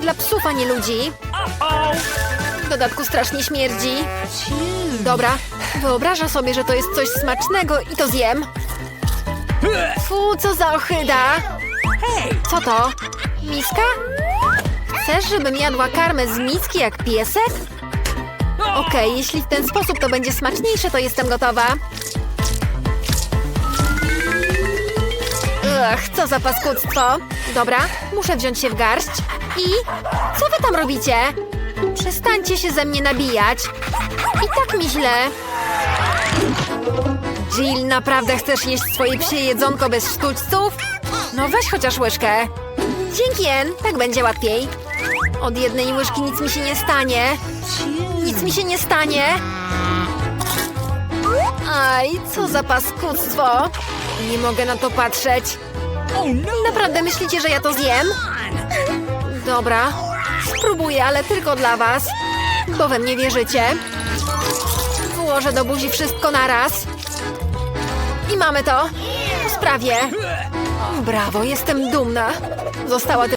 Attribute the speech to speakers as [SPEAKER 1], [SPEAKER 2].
[SPEAKER 1] dla psów, a nie ludzi. W dodatku strasznie śmierdzi. Dobra, wyobrażam sobie, że to jest coś smacznego i to zjem. Fu, co za ochyda. Co to? Miska? Chcesz, żebym jadła karmę z miski jak piesek? Okej, jeśli w ten sposób to będzie smaczniejsze, to jestem gotowa. Ach, co za paskudztwo. Dobra, muszę wziąć się w garść. I co wy tam robicie? Przestańcie się ze mnie nabijać. I tak mi źle. Jill, naprawdę chcesz jeść swoje psie jedzonko bez sztućców? No weź chociaż łyżkę. Dzięki, En, tak będzie łatwiej. Od jednej łyżki nic mi się nie stanie. Nic mi się nie stanie. Aj, co za paskudztwo. Nie mogę na to patrzeć. Naprawdę myślicie, że ja to zjem? Dobra, spróbuję, ale tylko dla was. Bo we mnie wierzycie. Włożę do buzi wszystko naraz. I mamy to. Po sprawie. Brawo, jestem dumna. Została